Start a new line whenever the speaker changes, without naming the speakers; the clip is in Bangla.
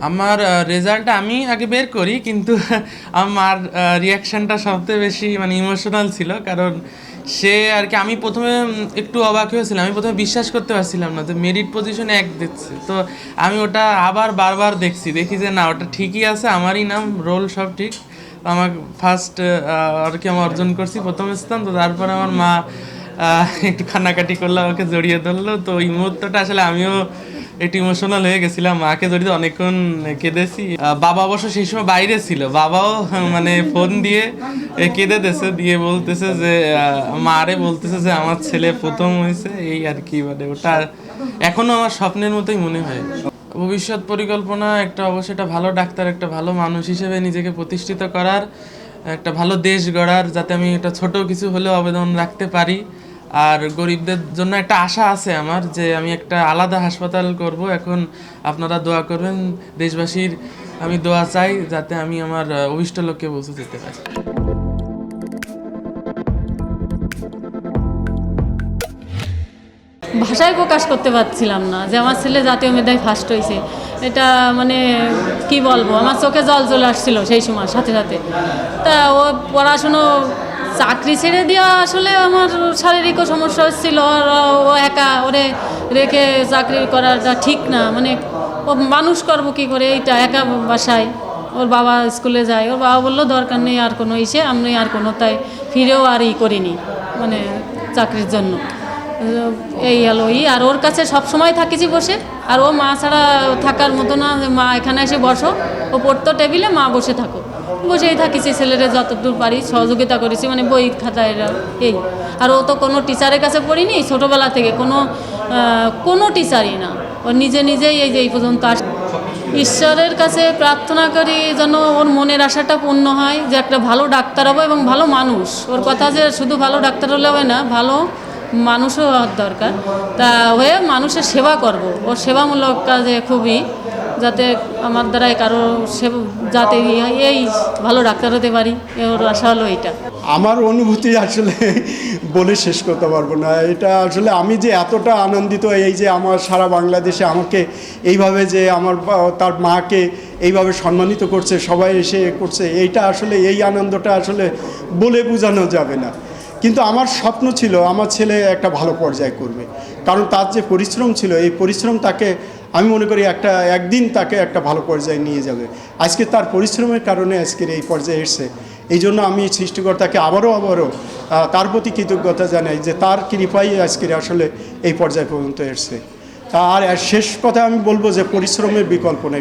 আমার রেজাল্ট আমি আগে বের করি, কিন্তু আমার রিয়াকশানটা সবচেয়ে বেশি মানে ইমোশনাল ছিল। কারণ সে আর কি, আমি প্রথমে একটু অবাক হয়েছিলাম। আমি প্রথমে বিশ্বাস করতে পারছিলাম না যে মেরিট পজিশনে এক দিচ্ছে। তো আমি ওটা আবার বারবার দেখছি। দেখি যে, না, ওটা ঠিকই আছে, আমারই নাম রোল সব ঠিক। আমার ফার্স্ট আর কি, আমি অর্জন করছি প্রথম স্থান। তো তারপরে আমার মা একটু কান্নাকাটি করল আমাকে জড়িয়ে ধরলো। তো এই মুহূর্তটা আসলে আমিও একটু ইমোশনাল হয়ে গেছিলাম। মাকে জড়িয়ে অনেকক্ষণ কেঁদেছি। বাবা অবশ্য সেই সময় বাইরে ছিল। বাবাও মানে ফোন দিয়ে কেঁদে দিয়েছে দিয়ে বলতেছে যে মারে বলতেছে যে, আমার ছেলে প্রথম হয়েছে। এই আর কি মানে ওটা এখনও আমার স্বপ্নের মতোই মনে হয়। ভবিষ্যৎ পরিকল্পনা একটা, অবশ্যই একটা ভালো ডাক্তার, একটা ভালো মানুষ হিসেবে নিজেকে প্রতিষ্ঠিত করার, একটা ভালো দেশ গড়ার, যাতে আমি একটা ছোট কিছু হলেও আবেদন রাখতে পারি। আর গরিবদের জন্য একটা আশা আছে আমার যে আমি একটা আলাদা হাসপাতাল করব। এখন আপনারা দোয়া করবেন, দেশবাসীর আমি দোয়া চাই যাতে আমি আমার অভিষ্ট লক্ষ্যে পৌঁছে যেতে পারি।
ভাষায় প্রকাশ করতে পারছিলাম না যে আমার ছেলে জাতীয় মেধায় ফার্স্ট হয়েছে এটা মানে কি বলব, আমার চোখে জল চলে আসছিল সেই সময়, সাথে সাথে। তা ও পড়াশুনো, চাকরি ছেড়ে দেওয়া আসলে আমার শারীরিকও সমস্যা হচ্ছিল আর ও একা, ওরে রেখে চাকরি করাটা ঠিক না। মানে ও মানুষ করব কী করে, এইটা একা বাসায়। ওর বাবা স্কুলে যায়, ওর বাবা বলল, দরকার নেই আর কোনো ইসে, আমি আর কোনো তাই ফিরেও আর ই করিনি মানে চাকরির জন্য। এই হলো ই আর ওর কাছে সব সময় থাকিছি বসে। আর ও মা ছাড়া থাকার মতো না, মা এখানে এসে বসো। ও পড়তো টেবিলে, মা বসে থাকো। বসেই থাকিছি, ছেলেরা যতদূর পারি, সহযোগিতা করেছি মানে বই খাতা এরা এই। আর ও তো কোনো টিচারের কাছে পড়িনি, ছোটোবেলা থেকে কোনো কোনো টিচারই না। ও নিজে নিজেই এই যে এই পর্যন্ত আস ঈশ্বরের কাছে প্রার্থনা করি যেন ওর মনের আশাটা পূর্ণ হয়, যে একটা ভালো ডাক্তার হব এবং ভালো মানুষ। ওর কথা যে শুধু ভালো ডাক্তার হলে হবে না, ভালো মানুষও দরকার। তা হয়ে মানুষের সেবা করব। ও সেবামূলক কাজে খুবই, যাতে আমার দ্বারাই কারও সেবা, যাতে এই ভালো ডাক্তার হতে পারি ওর আশা হলো এইটা।
আমার অনুভূতি আসলে বলে শেষ করতে পারব না। এটা আসলে আমি যে এতটা আনন্দিত, এই যে আমার সারা বাংলাদেশে আমাকে এইভাবে যে আমার তার মাকে এইভাবে সম্মানিত করছে, সবাই এসে করছে, এইটা আসলে এই আনন্দটা আসলে বলে বোঝানো যাবে না। কিন্তু আমার স্বপ্ন ছিল আমার ছেলে একটা ভালো পর্যায়ে করবে। কারণ তার যে পরিশ্রম ছিল, এই পরিশ্রম তাকে আমি মনে করি একটা, একদিন তাকে একটা ভালো পর্যায়ে নিয়ে যাবে। আজকে তার পরিশ্রমের কারণে আজকের এই পর্যায়ে এসছে। এই জন্য আমি সৃষ্টিকর্তাকে আবারও আবারও তার প্রতি কৃতজ্ঞতা জানাই যে তার কৃপাই আজকের আসলে এই পর্যায় পর্যন্ত এসছে। আর শেষ কথা আমি বলব যে পরিশ্রমের বিকল্প নেই।